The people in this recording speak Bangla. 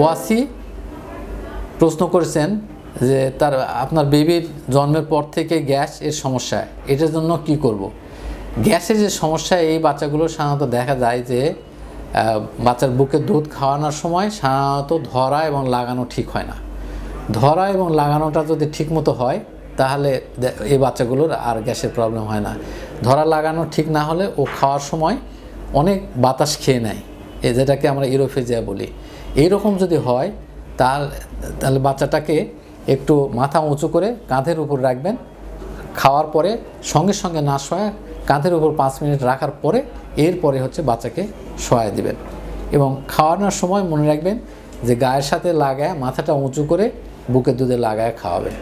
ওয়াসি প্রশ্ন করেছেন যে তার, আপনার বেবির জন্মের পর থেকে গ্যাস এর সমস্যা, এটার জন্য কি করব। গ্যাসের যে সমস্যা, এই বাচ্চাগুলো সাধারণত দেখা যায় যে বাচ্চার বুকে দুধ খাওয়ানোর সময় সাধারণত ধরা এবং লাগানো ঠিক হয় না। ধরা এবং লাগানোটা যদি ঠিকমতো হয়, তাহলে এই বাচ্চাগুলোর আর গ্যাসের প্রবলেম হয় না। ধরা লাগানো ঠিক না হলে ও খাওয়ার সময় অনেক বাতাস খেয়ে নেয়। যেটাকে আমরা ইরোফেজিয়া বলি। এইরকম যদি হয় তার তাহলে বাচ্চাটাকে একটু মাথা উঁচু করে কাঁধের উপর রাখবেন। খাওয়ার পরে সঙ্গে সঙ্গে না শোয়া, কাঁধের উপর পাঁচ মিনিট রাখার পরে এরপরে হচ্ছে বাচ্চাকে শোয়া দিবেন। এবং খাওয়ানোর সময় মনে রাখবেন যে গায়ের সাথে লাগায় মাথাটা উঁচু করে বুকের দুধে লাগায় খাওয়াবেন।